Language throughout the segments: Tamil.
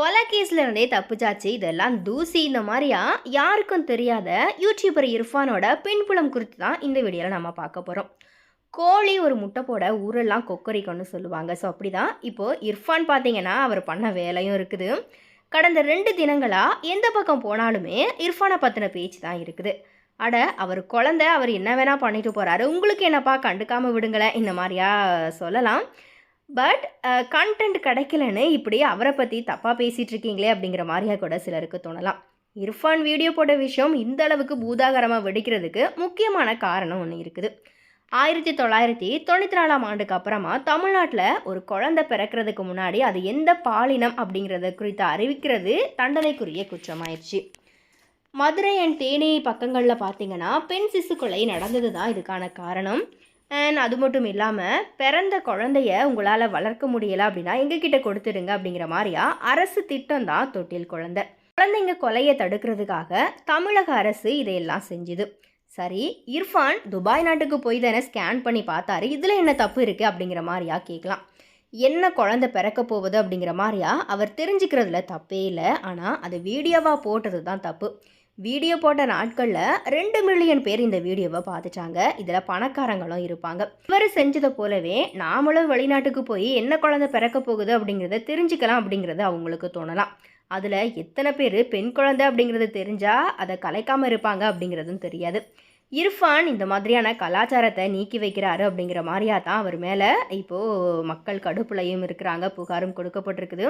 கொலை கேஸ்லேருந்தே தப்புச்சாச்சு தப்பிச்சாச்சு. இதெல்லாம் தூசி இந்த மாதிரியா? யாருக்கும் தெரியாத யூடியூபர் இர்ஃபானோட பின்புலம் குறித்து தான் இந்த வீடியோவில் நம்ம பார்க்க போகிறோம் கோழி ஒரு முட்டை போட ஊரெல்லாம் கொக்கரிக்கொன்னு சொல்லுவாங்க. ஸோ அப்படி தான் இப்போது இர்ஃபான் பார்த்தீங்கன்னா அவர் பண்ண வேலையும் இருக்குது. கடந்த ரெண்டு தினங்களாக எந்த பக்கம் போனாலுமே இர்ஃபானை பற்றின பேச்சு தான் இருக்குது. அட அவர் குழந்த அவர் என்ன வேணால் பண்ணிட்டு போகிறாரு உங்களுக்கு என்னப்பா கண்டுக்காமல் விடுங்களேன். இந்த மாதிரியா சொல்லலாம். பட் கண்டென்ட் uh, கிடைக்கலன்னு இப்படி அவரை பற்றி தப்பாக பேசிகிட்டு இருக்கீங்களே அப்படிங்கிற மாதிரியா கூட சிலருக்கு தோணலாம். இர்ஃபான் வீடியோ போட்ட விஷயம் இந்த அளவுக்கு பூதாகரமாக வெடிக்கிறதுக்கு முக்கியமான காரணம் ஒன்று இருக்குது. ஆயிரத்தி தொள்ளாயிரத்தி தொண்ணூற்றி நாலாம் ஆண்டுக்கு அப்புறமா தமிழ்நாட்டில் ஒரு குழந்தை பிறக்கிறதுக்கு முன்னாடி அது எந்த பாலினம் அப்படிங்கிறத குறித்து அறிவிக்கிறது தண்டனைக்குரிய குற்றமாயிடுச்சு மதுரை அண்ட் தேனி பக்கங்களில் பார்த்தீங்கன்னா பெண் சிசு கொலை நடந்தது தான் இதுக்கான காரணம். அண்ட் அது மட்டும் இல்லாமல் பிறந்த குழந்தைய உங்களால் வளர்க்க முடியலை அப்படின்னா எங்ககிட்ட கொடுத்துடுங்க அப்படிங்கிற மாதிரியா அரசு திட்டம் தான் தொட்டில் குழந்தை. குழந்தைங்க கொலையை தடுக்கிறதுக்காக தமிழக அரசு இதையெல்லாம் செஞ்சுது. சரி இர்ஃபான் துபாய் நாட்டுக்கு போய் தானே ஸ்கேன் பண்ணி பார்த்தாரு. இதில் என்ன தப்பு இருக்குது அப்படிங்கிற மாதிரியா கேட்கலாம். என்ன குழந்தை பிறக்க போகுது அப்படிங்கிற மாதிரியா அவர் தெரிஞ்சுக்கிறதுல தப்பே இல்லை. ஆனால் அது வீடியோவாக போட்டது தான் தப்பு. வீடியோ போட்ட நாட்களில் ரெண்டு மில்லியன் பேர் இந்த வீடியோவை பார்த்துட்டாங்க. இதில் பணக்காரங்களும் இருப்பாங்க. இவர் செஞ்சதை போலவே நாமளும் வெளிநாட்டுக்கு போய் என்ன குழந்தை பிறக்க போகுது அப்படிங்கிறத தெரிஞ்சுக்கலாம் அப்படிங்கிறது அவங்களுக்கு தோணலாம். அதில் எத்தனை பேர் பெண் குழந்தை அப்படிங்கிறது தெரிஞ்சால் அதை கலைக்காமல் இருப்பாங்க அப்படிங்கிறதும் தெரியாது. இர்ஃபான் இந்த மாதிரியான கலாச்சாரத்தை நீக்கி வைக்கிறாரு அப்படிங்கிற மாதிரியா தான் அவர் மேலே இப்போது மக்கள் கடுப்புலையும் இருக்கிறாங்க புகாரும் கொடுக்கப்பட்டிருக்குது.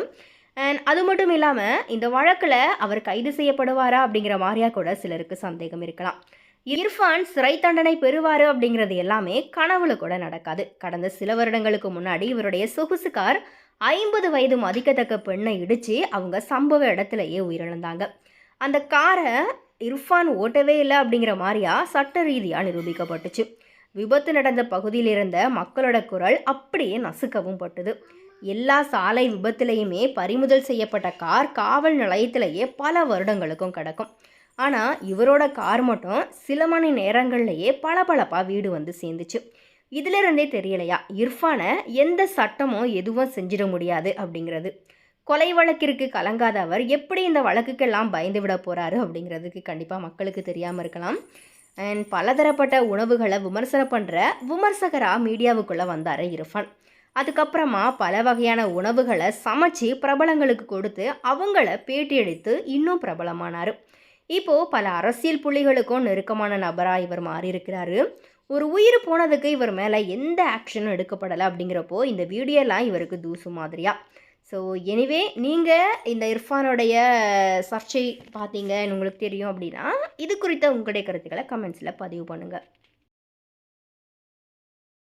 அண்ட் அது மட்டும் இல்லாமல் இந்த வழக்கில் அவர் கைது செய்யப்படுவாரா அப்படிங்கிற மாதிரியா கூட சிலருக்கு சந்தேகம் இருக்கலாம். இர்ஃபான் சிறை தண்டனை பெறுவார் அப்படிங்கிறது எல்லாமே கனவுல கூட நடக்காது. கடந்த சில வருடங்களுக்கு முன்னாடி இவருடைய சொகுசு கார் ஐம்பது வயது மதிக்கத்தக்க பெண்ணை இடித்து அவங்க சம்பவ இடத்துலையே உயிரிழந்தாங்க. அந்த காரை இர்ஃபான் ஓட்டவே இல்லை அப்படிங்கிற மாதிரியா? சட்ட ரீதியாக நிரூபிக்கப்பட்டுச்சு. விபத்து நடந்த பகுதியில் இருந்த மக்களோட குரல் அப்படியே நசுக்கவும் பட்டுது. எல்லா சாலை விபத்துலேயுமே பறிமுதல் செய்யப்பட்ட கார் காவல் நிலையத்திலேயே பல வருடங்களுக்கும் கிடக்கும். ஆனால் இவரோட கார் மட்டும் சில மணி நேரங்கள்லேயே பளபளப்பாக வீடு வந்து சேர்ந்துச்சு. இதிலிருந்தே தெரியலையா? இர்ஃபானை எந்த சட்டமும் எதுவும் செஞ்சிட முடியாது அப்படிங்கிறது. கொலை வழக்கிற்கு கலங்காத அவர் எப்படி இந்த வழக்குக்கெல்லாம் பயந்து விட போகிறாரு அப்படிங்கிறதுக்கு கண்டிப்பாக மக்களுக்கு தெரியாமல் இருக்கலாம். அண்ட் பலதரப்பட்ட உணவுகளை விமர்சனம் பண்ணுற விமர்சகராக மீடியாவுக்குள்ளே வந்தார் இரஃபான். அதுக்கப்புறமா பல வகையான உணவுகளை சமைச்சு பிரபலங்களுக்கு கொடுத்து அவங்கள பேட்டி எடுத்து இன்னும் பிரபலமானார். இப்போது பல அரசியல் புள்ளிகளுக்கும் நெருக்கமான நபராக இவர் மாறியிருக்கிறாரு. ஒரு உயிர் போனதுக்கு இவர் மேலே எந்த ஆக்ஷனும் எடுக்கப்படலை அப்படிங்கிறப்போ இந்த வீடியோலாம் இவருக்கு தூசு மாதிரியா. ஸோ எனிவே நீங்கள் இந்த இர்ஃபானோடைய சர்ச்சை பார்த்தீங்கன்னு உங்களுக்கு தெரியும் அப்படின்னா இது குறித்த உங்களுடைய கருத்துக்களை கமெண்ட்ஸில் பதிவு பண்ணுங்கள்